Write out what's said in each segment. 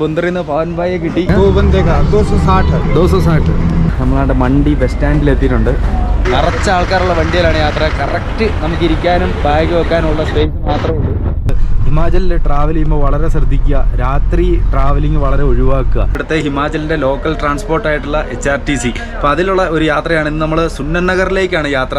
ബുന്തറിന്ന് പവൻ ഭായ കിട്ടി. നമ്മളുടെ വണ്ടി ബസ് സ്റ്റാൻഡിൽ എത്തിയിട്ടുണ്ട്. നിറച്ച ആൾക്കാരുള്ള വണ്ടിയിലാണ് യാത്ര. കറക്റ്റ് നമുക്ക് ഇരിക്കാനും ബാഗ് വെക്കാനുള്ള സ്പേസ് മാത്രമേ ഉള്ളൂ. ഹിമാചലിൽ ട്രാവൽ ചെയ്യുമ്പോൾ വളരെ ശ്രദ്ധിക്കുക. രാത്രി ട്രാവലിംഗ് വളരെ ഒഴിവാക്കുക. ഇവിടുത്തെ ഹിമാചലിന്റെ ലോക്കൽ ട്രാൻസ്പോർട്ടായിട്ടുള്ള എച്ച് ആർ ടി സി അപ്പോൾ അതിലുള്ള ഒരു യാത്രയാണ് ഇന്ന് നമ്മൾ സുന്നൻ നഗറിലേക്കാണ് യാത്ര.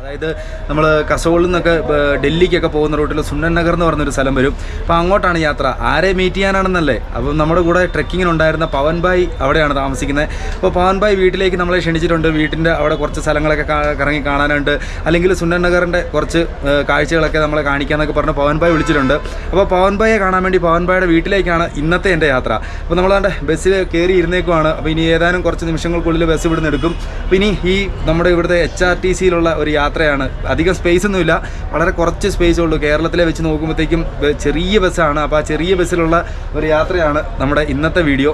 അതായത് നമ്മൾ കസോളിൽ നിന്നൊക്കെ ഡൽഹിക്കൊക്കെ പോകുന്ന റൂട്ടിൽ സുന്നൻ നഗർ എന്ന് പറഞ്ഞൊരു സ്ഥലം വരും. അപ്പോൾ അങ്ങോട്ടാണ് യാത്ര. ആരെ മീറ്റ് ചെയ്യാനാണെന്നല്ലേ? അപ്പം നമ്മുടെ കൂടെ ട്രെക്കിങ്ങിനുണ്ടായിരുന്ന പവൻ ഭായ് അവിടെയാണ് താമസിക്കുന്നത് അപ്പോൾ പവൻ ഭായ് വീട്ടിലേക്ക് നമ്മളെ ക്ഷണിച്ചിട്ടുണ്ട്. വീട്ടിന്റെ അവിടെ കുറച്ച് സ്ഥലങ്ങളൊക്കെ കറങ്ങി കാണാനുണ്ട്. അല്ലെങ്കിൽ സുന്നൻ നഗറിന്റെ കുറച്ച് കാഴ്ചകളൊക്കെ നമ്മളെ കാണിക്കാന്നൊക്കെ പറഞ്ഞ് പവൻ ഭായ് വിളിച്ചിട്ടുണ്ട്. അപ്പോൾ പവൻ ഭായെ കാണാൻ വേണ്ടി പവൻ ഭായുടെ വീട്ടിലേക്കാണ് ഇന്നത്തെ എന്റെ യാത്ര. അപ്പോൾ നമ്മളാണ്ട് ബസ്സിൽ കയറി ഇരുന്നേക്കുവാണ്. അപ്പോൾ ഇനി ഏതാനും കുറച്ച് നിമിഷങ്ങൾക്കുള്ളിൽ ബസ് ഇവിടുന്ന് എടുക്കും. അപ്പോൾ ഇനി ഈ നമ്മുടെ ഇവിടുത്തെ എച്ച് ആർ ടി സിയിലുള്ള ഒരു യാത്രയാണ് അധികം സ്പേസ് ഒന്നുമില്ല. വളരെ കുറച്ച് സ്പേസ് ഉള്ളൂ. കേരളത്തിലെ വെച്ച് നോക്കുമ്പോഴത്തേക്കും ചെറിയ ബസ്സാണ് അപ്പോൾ ആ ചെറിയ ബസ്സിലുള്ള ഒരു യാത്രയാണ് നമ്മുടെ ഇന്നത്തെ വീഡിയോ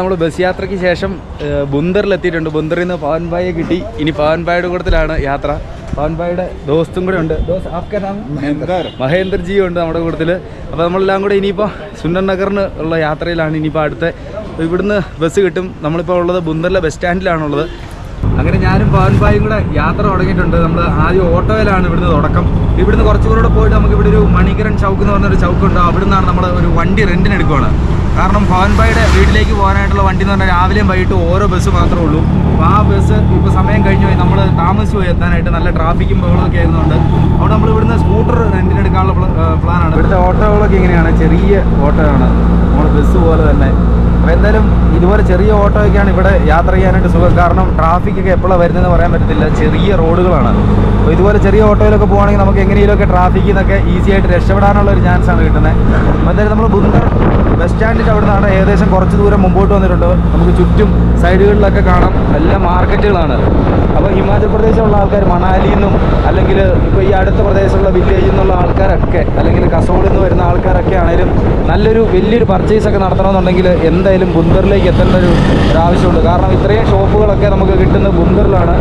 നമ്മൾ ബസ് യാത്രയ്ക്ക് ശേഷം ബുന്ദറിലെത്തിയിട്ടുണ്ട്. ബുന്ദറിൽ നിന്ന് പവൻബായെ കിട്ടി. ഇനി പവൻബായുടെ കൂട്ടത്തിലാണ് യാത്ര. പവൻബായുടെ ദോസ്തും കൂടെ ഉണ്ട്. ദോസ് ആപ്കാ ഉണ്ട് നമ്മുടെ കൂട്ടത്തിൽ. അപ്പോൾ നമ്മളെല്ലാം കൂടെ ഇനിയിപ്പോ സുന്ദർ നഗറിന് ഉള്ള യാത്രയിലാണ് ഇനിയിപ്പോ അടുത്ത. ഇവിടുന്ന് ബസ് കിട്ടും. നമ്മളിപ്പോ ഉള്ളത് ബുന്ദറിലെ ബസ് സ്റ്റാൻഡിലാണുള്ളത്. അങ്ങനെ ഞാനും പവൻബായും കൂടെ യാത്ര തുടങ്ങിയിട്ടുണ്ട്. നമ്മൾ ആദ്യം ഓട്ടോയിലാണ് ഇവിടുന്ന് തുടക്കം. ഇവിടുന്ന് കുറച്ചുകൂടെ പോയിട്ട് നമുക്ക് ഇവിടെ ഒരു മണികരൺ ചൗക്ക് എന്ന് പറഞ്ഞൊരു ചൗക്കുണ്ട്. അവിടെ അവിടുന്നാണ് നമ്മൾ ഒരു വണ്ടി റെന്റിന് എടുക്കുകയാണ് കാരണം ഭവൻഭായിയുടെ വീട്ടിലേക്ക് പോകാനായിട്ടുള്ള വണ്ടി എന്ന് പറഞ്ഞാൽ രാവിലെയും വൈകിട്ടും ഓരോ ബസ് മാത്രമേ ഉള്ളൂ. അപ്പോൾ ആ ബസ് ഇപ്പോൾ സമയം കഴിഞ്ഞു പോയി. നമ്മൾ താമസിച്ച് പോയി എത്താനായിട്ട് നല്ല ട്രാഫിക്കും ബഹളമൊക്കെ ആയിരുന്നുണ്ട്. അവിടെ നമ്മൾ ഇവിടുന്ന് സ്കൂട്ടർ റെന്റിനെടുക്കാനുള്ള പ്ലാനാണ് ഇവിടുത്തെ ഓട്ടോകളൊക്കെ ഇങ്ങനെയാണ്. ചെറിയ ഓട്ടോയാണ്. നമ്മൾ ബസ് പോലെ തന്നെ. അപ്പോൾ എന്തായാലും ഇതുപോലെ ചെറിയ ഓട്ടോയൊക്കെയാണ് ഇവിടെ യാത്ര ചെയ്യാനായിട്ട് സുഖം. കാരണം ട്രാഫിക്കൊക്കെ എപ്പോഴാണ് വരുന്നതെന്ന് പറയാൻ പറ്റത്തില്ല. ചെറിയ റോഡുകളാണ്. അപ്പോൾ ഇതുപോലെ ചെറിയ ഓട്ടോയിലൊക്കെ പോകുകയാണെങ്കിൽ നമുക്ക് എങ്ങനെയെങ്കിലുമൊക്കെ ട്രാഫിക്കിൽ നിന്നൊക്കെ ഈസി ആയിട്ട് രക്ഷപ്പെടാനുള്ള ഒരു ചാൻസാണ് കിട്ടുന്നത് അപ്പോൾ എന്തായാലും നമ്മൾ ബുന്ധർ ബസ് സ്റ്റാൻഡിന്റെ അവിടെ നിന്നാണ് ഏകദേശം കുറച്ച് ദൂരം മുമ്പോട്ട് വന്നിട്ടുണ്ട്. നമുക്ക് ചുറ്റും സൈഡുകളിലൊക്കെ കാണാം. എല്ലാം മാർക്കറ്റുകളാണ്. അപ്പോൾ ഹിമാചൽ പ്രദേശിലുള്ള ആൾക്കാർ മണാലിയിൽ നിന്നും അല്ലെങ്കിൽ ഇപ്പോൾ ഈ അടുത്ത പ്രദേശമുള്ള വില്ലേജിൽ നിന്നുള്ള ആൾക്കാരൊക്കെ അല്ലെങ്കിൽ കസോളിൽ നിന്ന് വരുന്ന ആൾക്കാരൊക്കെ ആണെങ്കിലും നല്ലൊരു വലിയൊരു പർച്ചേസ് ഒക്കെ നടത്തണമെന്നുണ്ടെങ്കിൽ എന്തായാലും ബുന്ദറിലേക്ക് എത്തേണ്ട ഒരു ആവശ്യമുണ്ട് കാരണം ഇത്രയും ഷോപ്പുകളൊക്കെ നമുക്ക് കിട്ടുന്നത് ബുന്ദറിലാണ്.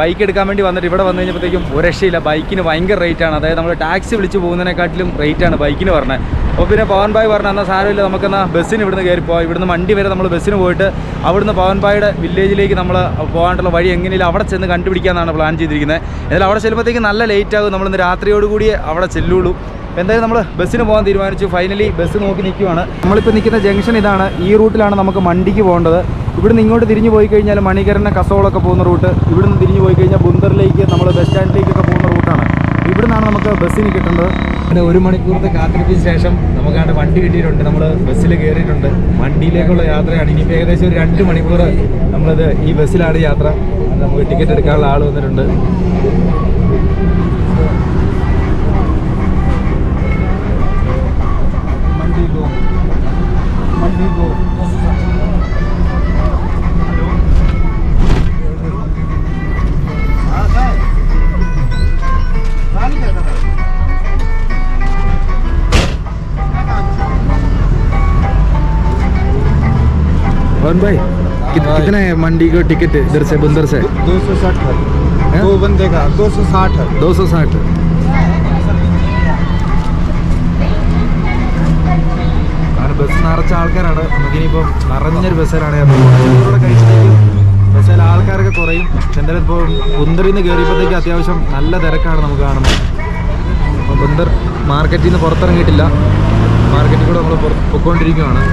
ബൈക്ക് എടുക്കാൻ വേണ്ടി വന്നിട്ട് ഇവിടെ വന്നു കഴിഞ്ഞപ്പോഴത്തേക്കും ഒരു രക്ഷയില്ല. ബൈക്കിന് ഭയങ്കര റേറ്റാണ് അതായത് നമ്മൾ ടാക്സി വിളിച്ച് പോകുന്നതിനെക്കാട്ടിലും റേറ്റാണ് ബൈക്കിന് പറഞ്ഞത്. അപ്പോൾ പിന്നെ പവൻ ഭായ് പറഞ്ഞ എന്നാൽ സാരമില്ല നമുക്കെന്നാൽ ബസ്സിന് ഇവിടുന്ന് കയറി പോകാം ഇവിടുന്ന് മണ്ടി വരെ നമ്മൾ ബസ്സിന് പോയിട്ട് അവിടുന്ന് പവൻപായുടെ വില്ലേജിലേക്ക് നമ്മൾ പോകാനുള്ള വഴി എങ്ങനെയും അവിടെ ചെന്ന് കണ്ടുപിടിക്കാമെന്നാണ് പ്ലാൻ ചെയ്തിരിക്കുന്നത്. എന്നാൽ അവിടെ ചെല്ലുമ്പോഴത്തേക്ക് നല്ല ലേറ്റ് ആകും. നമ്മളിന്ന് രാത്രിയോടുകൂടിയേ അവിടെ ചെല്ലുള്ളൂ. എന്തായാലും നമ്മൾ ബസ്സിന് പോകാൻ തീരുമാനിച്ചു. ഫൈനലി ബസ് നോക്കി നിൽക്കുവാണ് നമ്മളിപ്പോൾ നിൽക്കുന്ന ജംഗ്ഷൻ ഇതാണ്. ഈ റൂട്ടിലാണ് നമുക്ക് മണ്ടിക്ക് പോകേണ്ടത്. ഇവിടുന്ന് ഇങ്ങോട്ട് തിരിഞ്ഞു പോയി കഴിഞ്ഞാൽ മണികരന കസോളൊക്കെ പോകുന്ന റൂട്ട്. ഇവിടുന്ന് തിരിഞ്ഞു പോയി കഴിഞ്ഞാൽ ബുന്തറിലേക്ക് നമ്മൾ ബസ് സ്റ്റാൻഡിലേക്കൊക്കെ പോകുന്ന റൂട്ടാണ്. ഇവിടുന്നാണ് നമുക്ക് ബസ്സിന് കിട്ടേണ്ടത്. പിന്നെ ഒരു മണിക്കൂറത്തെ കാത്തിരിപ്പിന് ശേഷം നമുക്കാണ്ട് വണ്ടി കിട്ടിയിട്ടുണ്ട്. നമ്മൾ ബസ്സിൽ കയറിയിട്ടുണ്ട് വണ്ടിയിലേക്കുള്ള യാത്രയാണ്. ഇനിയിപ്പോൾ ഏകദേശം ഒരു രണ്ട് മണിക്കൂർ നമ്മളിത് ഈ ബസ്സിലാണ് യാത്ര. നമുക്ക് ടിക്കറ്റ് എടുക്കാനുള്ള ആൾ വന്നിട്ടുണ്ട്. कितना है मंडी का टिकट इधर से बुंदर से दो सौ साठ है हैं? दो बंदे का दो सौ साठ है दो सौ साठ അങ്ങനെ ബസ് നിറച്ച ആൾക്കാരാണ് നമുക്കിനിയിപ്പോൾ നിറഞ്ഞൊരു ബസ്സിലാണ് ചോറോടെ കഴിച്ചിട്ടേക്കും ബസ്സിൽ ആൾക്കാരൊക്കെ കുറയും പക്ഷെ എന്തായാലും ഇപ്പോൾ കുന്തറിൽ നിന്ന് കയറിയപ്പോഴത്തേക്ക് അത്യാവശ്യം നല്ല തിരക്കാണ് നമുക്ക് കാണുന്നത് അപ്പോൾ ബന്ദർ മാർക്കറ്റിൽ നിന്ന് പുറത്തിറങ്ങിയിട്ടില്ല മാർക്കറ്റിൽ കൂടെ നമ്മൾ പൊയ്ക്കൊണ്ടിരിക്കുകയാണ്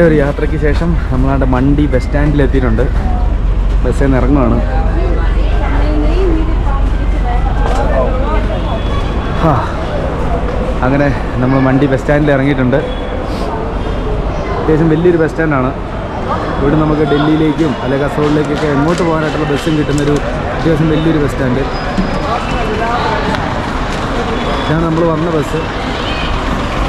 നീണ്ട ഒരു യാത്രയ്ക്ക് ശേഷം നമ്മളാണ്ട് മണ്ടി ബസ് സ്റ്റാൻഡിൽ എത്തിയിട്ടുണ്ട് ബസ്സിൽ നിന്ന് ഇറങ്ങുകയാണ്. അങ്ങനെ നമ്മൾ മണ്ടി ബസ് സ്റ്റാൻഡിൽ ഇറങ്ങിയിട്ടുണ്ട്. അത്യാവശ്യം വലിയൊരു ബസ് സ്റ്റാൻഡാണ് ഇവിടെ നമുക്ക് ഡൽഹിയിലേക്കും അല്ലെങ്കിൽ കസോളിലേക്കൊക്കെ എങ്ങോട്ട് പോകാനായിട്ടുള്ള ബസ്സും കിട്ടുന്നൊരു അത്യാവശ്യം വലിയൊരു ബസ് സ്റ്റാൻഡ് ഇതാണ് നമ്മൾ വന്ന ബസ്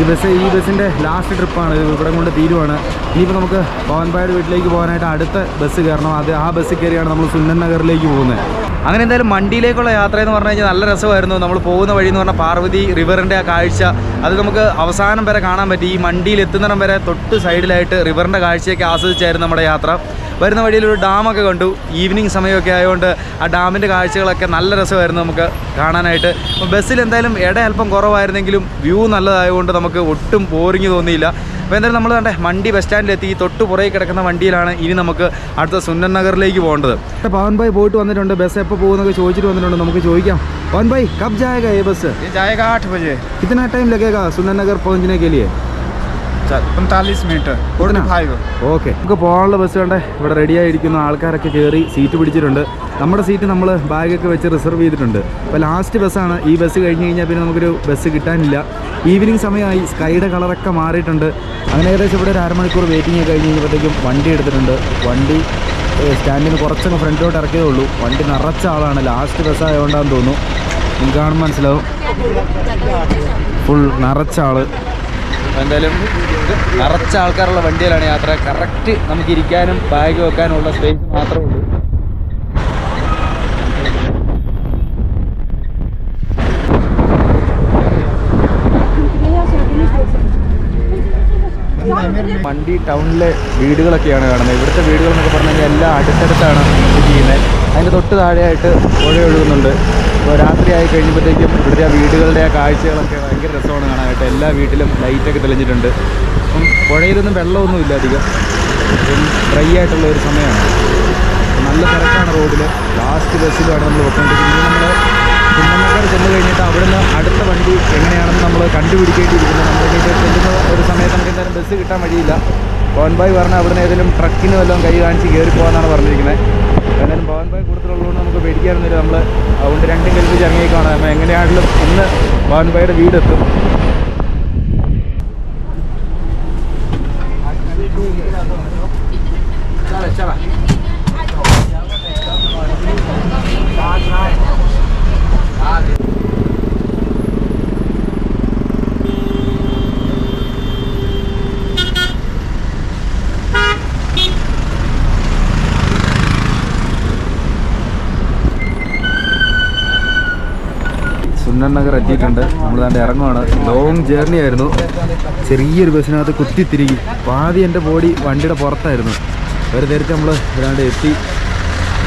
ഈ ബസ് ഈ ബസ്സിന്റെ ലാസ്റ്റ് ട്രിപ്പാണ് ഇവിടെ കൊണ്ട് തീരുവാണ്. ഇനിയിപ്പോൾ നമുക്ക് പവൻപായുടെ വീട്ടിലേക്ക് പോകാനായിട്ട് അടുത്ത ബസ് കയറണം. അത് ആ ബസ് കയറിയാണ് നമ്മൾ സുന്ദൻ നഗറിലേക്ക് പോകുന്നത്. അങ്ങനെ എന്തായാലും മണ്ടിയിലേക്കുള്ള യാത്ര എന്ന് പറഞ്ഞു കഴിഞ്ഞാൽ നല്ല രസമായിരുന്നു. നമ്മൾ പോകുന്ന വഴി എന്ന് പറഞ്ഞാൽ പാർവതി റിവറിന്റെ ആ കാഴ്ച. അത് നമുക്ക് അവസാനം വരെ കാണാൻ പറ്റി. ഈ മണ്ടിയിൽ എത്തുന്നിടം വരെ തൊട്ട് സൈഡിലായിട്ട് റിവറിന്റെ കാഴ്ചയൊക്കെ ആസ്വദിച്ചായിരുന്നു നമ്മുടെ യാത്ര. വരുന്ന വഴിയിൽ ഒരു ഡാമൊക്കെ കണ്ടു ഈവനിങ് സമയമൊക്കെ ആയതുകൊണ്ട് ആ ഡാമിൻ്റെ കാഴ്ചകളൊക്കെ നല്ല രസമായിരുന്നു നമുക്ക് കാണാനായിട്ട് അപ്പോൾ ബസ്സിൽ എന്തായാലും ഇട അല്പം കുറവായിരുന്നെങ്കിലും വ്യൂ നല്ലതായതുകൊണ്ട് നമുക്ക് ഒട്ടും ബോറിങ് തോന്നിയില്ല അപ്പോൾ എന്തായാലും നമ്മൾ കണ്ടേ മണ്ടി ബസ് സ്റ്റാൻഡിലെത്തി ഈ തൊട്ട് പുറകെ കിടക്കുന്ന വണ്ടിയിലാണ് ഇനി നമുക്ക് അടുത്ത സുന്നൻ നഗറിലേക്ക് പോകേണ്ടത് പവൻ ഭായ് പോയിട്ട് വന്നിട്ടുണ്ട് ബസ് എപ്പോൾ പോകുന്നൊക്കെ ചോദിച്ചിട്ട് വന്നിട്ടുണ്ട് നമുക്ക് ചോദിക്കാം പവൻ ഭായ് കബ് ജായേഗ ये बस ये जाएगा आठ बजे कितना टाइम लगेगा सुनन नगर पहुंचने के लिए 45 മീറ്റർ. Five okay. നമുക്ക് പോകാനുള്ള ബസ് കണ്ടേ ഇവിടെ റെഡിയായിരിക്കുന്ന ആൾക്കാരൊക്കെ കയറി സീറ്റ് പിടിച്ചിട്ടുണ്ട്. നമ്മുടെ സീറ്റ് നമ്മൾ ബാഗൊക്കെ വെച്ച് റിസർവ് ചെയ്തിട്ടുണ്ട്. അപ്പോൾ ലാസ്റ്റ് ബസ്സാണ് ഈ ബസ് കഴിഞ്ഞ് കഴിഞ്ഞാൽ പിന്നെ നമുക്കൊരു ബസ് കിട്ടാനില്ല. ഈവനിങ് സമയമായി. സ്കൈയുടെ കളറൊക്കെ മാറിയിട്ടുണ്ട്. അങ്ങനെ ഏകദേശം ഇവിടെ ഒരു അരമണിക്കൂർ വെയിറ്റിംഗ് കഴിഞ്ഞ് കഴിഞ്ഞപ്പോഴത്തേക്കും വണ്ടി എടുത്തിട്ടുണ്ട്. വണ്ടി സ്റ്റാൻഡിന് കുറച്ചൊക്കെ ഫ്രണ്ടിലോട്ട് ഇറക്കിയതേ ഉള്ളൂ. വണ്ടി നിറച്ച ആളാണ്. ലാസ്റ്റ് ബസ്സായതുകൊണ്ടാണെന്ന് തോന്നുന്നു. നിങ്ങൾക്ക് മനസ്സിലാവും. ഫുൾ നിറച്ച ആൾ. എന്തായാലും നിറച്ച ആൾക്കാരുള്ള വണ്ടിയിലാണ് യാത്ര. കറക്റ്റ് നമുക്ക് ഇരിക്കാനും ബാഗ് വെക്കാനുള്ള സ്പേസ് മാത്രമേ ഉള്ളൂ. വണ്ടി ടൗണിലെ വീടുകളൊക്കെയാണ് കാണുന്നത്. ഇവിടുത്തെ വീടുകൾ എന്നൊക്കെ പറഞ്ഞു കഴിഞ്ഞാൽ എല്ലാം അടുത്തടുത്താണ് ചെയ്യുന്നത്. അതിന്റെ തൊട്ട് താഴെയായിട്ട് പുഴ ഒഴുകുന്നുണ്ട്. അപ്പോൾ രാത്രി ആയി കഴിയുമ്പോഴത്തേക്കും ഇവിടുത്തെ വീടുകളുടെ ആ കാഴ്ചകളൊക്കെ ഭയങ്കര രസമാണ് കാണാനായിട്ട്. എല്ലാ വീട്ടിലും ലൈറ്റൊക്കെ തെളിഞ്ഞിട്ടുണ്ട്. അപ്പം പുഴയിലൊന്നും വെള്ളമൊന്നും ഇല്ല അധികം. ഡ്രൈ ആയിട്ടുള്ള ഒരു സമയമാണ്. നല്ല തിരക്കാണ് റോഡിൽ ലാസ്റ്റ് ബസ്സിലുമാണ് നമ്മൾ പൊയ്ക്കൊണ്ടിരിക്കുന്നത്. നമ്മൾ കുന്നമ്മക്കാർ ചെന്ന് കഴിഞ്ഞിട്ട് അവിടുന്ന് അടുത്ത വണ്ടി എങ്ങനെയാണെന്ന് നമ്മൾ കണ്ടുപിടിക്കേണ്ടിയിരിക്കുന്നത് നമ്മളിലേക്ക് ചെല്ലുന്ന ഒരു സമയത്ത് നമുക്ക് എന്തായാലും ബസ് കിട്ടാൻ വഴിയില്ല. പവൻ ബായ് പറഞ്ഞാൽ അവിടുന്ന് ഏതെങ്കിലും ട്രക്കിന് വല്ലതും കൈ കാണിച്ച് കയറി പോകാനാണ് പറഞ്ഞിരിക്കുന്നത് എന്തായാലും പവൻ ഭായ് കൂടുതലുള്ളതുകൊണ്ട് നമുക്ക് പേടിക്കാനൊന്നുമില്ല. നമ്മൾ അതുകൊണ്ട് രണ്ടും കൽപ്പിച്ച് ഇറങ്ങിയേക്കാണ് നമ്മൾ എങ്ങനെയാണെങ്കിലും ഇന്ന് പവൻ ഭായിയുടെ വീടെത്തും സുന്നൻ നഗർ എത്തിയിട്ടുണ്ട്. നമ്മൾ താണ്ട് ഇറങ്ങുവാണ്. ലോങ് ജേർണി ആയിരുന്നു. ചെറിയൊരു ബസ്സിനകത്ത് കുത്തിത്തിരികി പാതി എന്റെ ബോഡി വണ്ടിയുടെ പുറത്തായിരുന്നു. ഒരു നേരത്തെ നമ്മൾ ഇതാണ്ട് എത്തി.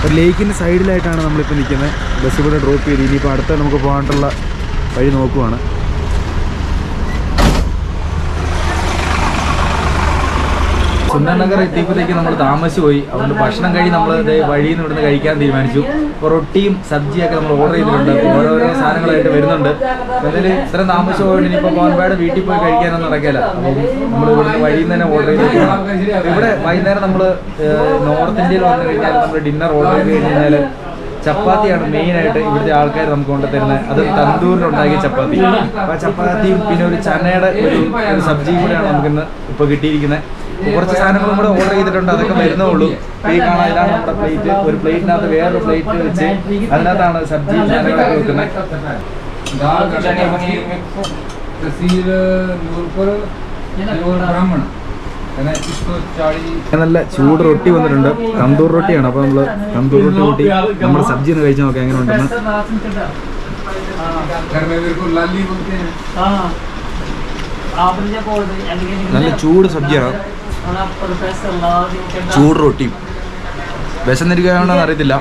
ഒരു ലേക്കിന്റെ സൈഡിലായിട്ടാണ് നമ്മളിപ്പോൾ നിൽക്കുന്നത് ബസ് ഇവിടെ ഡ്രോപ്പ് ചെയ്ത്. ഇനിയിപ്പോൾ അടുത്ത നമുക്ക് പോകാനുള്ള വഴി നോക്കുവാണ്. സുന്ദർ നഗർ എത്തിയപ്പോഴത്തേക്ക് നമ്മൾ താമസിച്ചു പോയി. അതുകൊണ്ട് ഭക്ഷണം കഴിഞ്ഞ് നമ്മൾ വഴിയിൽ നിന്ന് കഴിക്കാൻ തീരുമാനിച്ചു. റൊട്ടിയും സബ്ജിയൊക്കെ നമ്മൾ ഓർഡർ ചെയ്തിട്ടുണ്ട്. ഓരോരോ സാധനങ്ങളായിട്ട് വരുന്നുണ്ട്. അതിൽ ഇത്ര ഇത്രയും താമസിച്ചു പോയിട്ട് ഇനിയിപ്പോൾ പോകാൻ വീട്ടിൽ പോയി കഴിക്കാനൊന്നും നടക്കില്ല. നമ്മൾ ഇവിടുന്ന് വഴിയിൽ നിന്ന് തന്നെ ഓർഡർ ചെയ്തിട്ടുണ്ട് ഇവിടെ വൈകുന്നേരം നമ്മൾ നോർത്ത് ഇന്ത്യയിൽ വന്നു കഴിഞ്ഞാൽ നമ്മൾ ഡിന്നർ ഓർഡർ ചെയ്ത് കഴിഞ്ഞാൽ ചപ്പാത്തിയാണ് മെയിനായിട്ട് ഇവിടുത്തെ ആൾക്കാർ നമുക്ക് കൊണ്ടുതരുന്നത് അത് തന്തൂരിലുണ്ടാക്കിയ ചപ്പാത്തി. ആ ചപ്പാത്തിയും പിന്നെ ഒരു ചനയുടെ ഒരു സബ്ജിയും കൂടെയാണ് നമുക്കിന്ന് ഇപ്പോൾ കിട്ടിയിരിക്കുന്നത്. കുറച്ച് സാധനങ്ങളും കൂടെ ഓർഡർ ചെയ്തിട്ടുണ്ട്. അതൊക്കെ വരുന്നേ ഉള്ളൂ. ഈ കാണാൻ ഇതാണ് നമ്മുടെ പ്ലേറ്റ് ഒരു പ്ലേറ്റിനകത്ത് വേറൊരു പ്ലേറ്റ് വെച്ച് അതിനകത്താണ് സബ്ജി സാധനങ്ങളൊക്കെ വെക്കുന്നത്. നല്ല ചൂട് റൊട്ടി വന്നിട്ടുണ്ട്. തന്തൂർ റൊട്ടിയാണ്. അപ്പൊ നമ്മൾ തന്തൂർ റൊട്ടി കൂട്ടി നമ്മുടെ സബ്ജി ഒന്ന് കഴിച്ചു നോക്കാം. എങ്ങനെ ഉണ്ടെന്ന്. നല്ല ചൂട് സബ്ജിയാണ്. ചൂട് റൊട്ടിയും വിശന്നിരിക്കുകയാണെന്ന് അറിയത്തില്ല.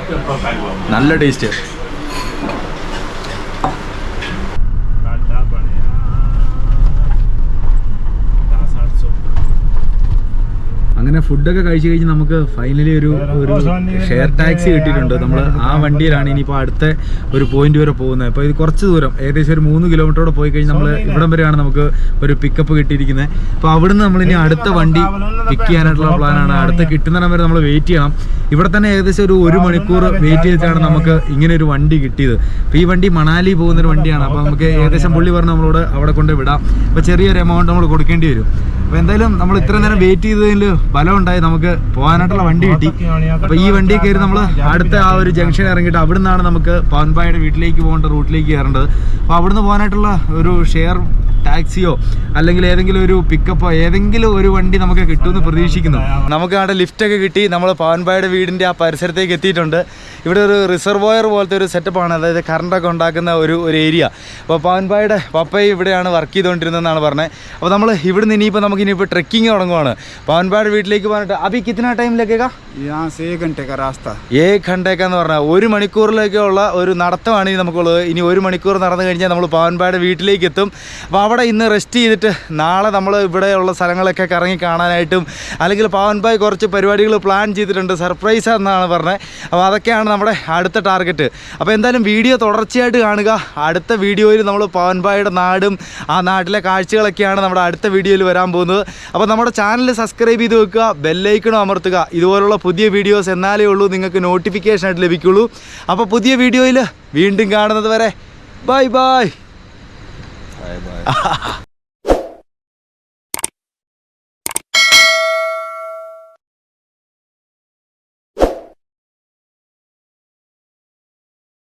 നല്ല ടേസ്റ്റ്. അങ്ങനെ ഫുഡൊക്കെ കഴിച്ചു കഴിഞ്ഞ് നമുക്ക് ഫൈനലി ഒരു ഒരു ഷെയർ ടാക്സി കിട്ടിയിട്ടുണ്ട്. നമ്മൾ ആ വണ്ടിയിലാണ് ഇനിയിപ്പോൾ അടുത്ത ഒരു പോയിന്റ് വരെ പോകുന്നത്. അപ്പോൾ ഇത് കുറച്ച് ദൂരം ഏകദേശം ഒരു മൂന്ന് കിലോമീറ്ററോടെ പോയി കഴിഞ്ഞ് നമ്മൾ ഇവിടം വരെയാണ് നമുക്ക് ഒരു പിക്കപ്പ് കിട്ടിയിരിക്കുന്നത്. അപ്പോൾ അവിടുന്ന് നമ്മൾ ഇനി അടുത്ത വണ്ടി പിക്ക് ചെയ്യാനായിട്ടുള്ള പ്ലാനാണ് അടുത്ത കിട്ടുന്നിടം വരെ നമ്മൾ വെയിറ്റ് ചെയ്യണം. ഇവിടെ തന്നെ ഏകദേശം ഒരു ഒരു മണിക്കൂർ വെയിറ്റ് ചെയ്തിട്ടാണ് നമുക്ക് ഇങ്ങനെ ഒരു വണ്ടി കിട്ടിയത്. അപ്പോൾ ഈ വണ്ടി മണാലി പോകുന്ന ഒരു വണ്ടിയാണ്. അപ്പോൾ നമുക്ക് ഏകദേശം പുള്ളി പറഞ്ഞ് നമ്മളോട് അവിടെ കൊണ്ട് വിടാം. അപ്പോൾ ചെറിയൊരു എമൗണ്ട് നമ്മൾ കൊടുക്കേണ്ടി വരും. അപ്പോൾ എന്തായാലും നമ്മൾ ഇത്ര നേരം വെയിറ്റ് ചെയ്തതിൽ ബലം ഉണ്ടായി നമുക്ക് പോകാനായിട്ടുള്ള വണ്ടി കിട്ടി. അപ്പൊ ഈ വണ്ടി കയറി നമ്മൾ അടുത്ത ആ ഒരു ജംഗ്ഷൻ ഇറങ്ങിയിട്ട് അവിടെ നിന്നാണ് നമുക്ക് പാൻപായുടെ വീട്ടിലേക്ക് പോകേണ്ട റൂട്ടിലേക്ക് കയറേണ്ടത്. അപ്പോൾ അവിടുന്ന് പോകാനായിട്ടുള്ള ഒരു ഷെയർ ടാക്സിയോ അല്ലെങ്കിൽ ഏതെങ്കിലും ഒരു പിക്കപ്പോ ഏതെങ്കിലും ഒരു വണ്ടി നമുക്ക് കിട്ടുമെന്ന് പ്രതീക്ഷിക്കുന്നു. നമുക്ക് അവിടെ ലിഫ്റ്റൊക്കെ കിട്ടി. നമ്മൾ പവൻപായുടെ വീടിന്റെ ആ പരിസരത്തേക്ക് എത്തിയിട്ടുണ്ട്. ഇവിടെ ഒരു റിസർവോയർ പോലത്തെ ഒരു സെറ്റപ്പാണ് അതായത് കറണ്ടൊക്കെ ഉണ്ടാക്കുന്ന ഒരു ഒരു ഏരിയ അപ്പോൾ പവൻപായുടെ പപ്പയും ഇവിടെയാണ് വർക്ക് ചെയ്തുകൊണ്ടിരുന്നതെന്നാണ് പറഞ്ഞത്. അപ്പോൾ നമ്മൾ ഇവിടുന്ന് ഇനിയിപ്പോൾ നമുക്ക് ഇനിയിപ്പോൾ ട്രെക്കിങ് തുടങ്ങുവാണ്. പവൻപാട് വീട്ടിലേക്ക് പോകാനായിട്ട് അഭി കിത്തന ടൈം ലഗേഗാ ഏ ഘണ്ടേക്കാന്ന് പറഞ്ഞാൽ ഒരു മണിക്കൂറിലേക്കുള്ള ഒരു നടത്തമാണ് ഇനി നമുക്കുള്ളത്. ഇനി ഒരു മണിക്കൂർ നടന്നു കഴിഞ്ഞാൽ നമ്മൾ പവൻപാട് വീട്ടിലേക്ക് എത്തും. അപ്പോൾ അവിടെ ഇന്ന് റെസ്റ്റ് ചെയ്തിട്ട് നാളെ നമ്മൾ ഇവിടെയുള്ള സ്ഥലങ്ങളൊക്കെ കറങ്ങി കാണാനായിട്ടും അല്ലെങ്കിൽ പാവൻപായ് കുറച്ച് പരിപാടികൾ പ്ലാൻ ചെയ്തിട്ടുണ്ട്. സർപ്രൈസ് എന്നാണ് പറഞ്ഞത്. അപ്പോൾ അതൊക്കെയാണ് നമ്മുടെ അടുത്ത ടാർഗറ്റ് അപ്പോൾ എന്തായാലും വീഡിയോ തുടർച്ചയായിട്ട് കാണുക. അടുത്ത വീഡിയോയിൽ നമ്മൾ പാവൻപായുടെ നാടും ആ നാട്ടിലെ കാഴ്ചകളൊക്കെയാണ് നമ്മുടെ അടുത്ത വീഡിയോയിൽ വരാൻ പോകുന്നത്. അപ്പോൾ നമ്മുടെ ചാനൽ സബ്സ്ക്രൈബ് ചെയ്ത് വെക്കുക ബെല്ലൈക്കണും അമർത്തുക. ഇതുപോലുള്ള പുതിയ വീഡിയോസ് എന്നാലേ ഉള്ളൂ നിങ്ങൾക്ക് നോട്ടിഫിക്കേഷൻ ആയിട്ട് ലഭിക്കുള്ളൂ. അപ്പോൾ പുതിയ വീഡിയോയിൽ വീണ്ടും കാണുന്നത് വരെ. Bye bye Bye bye.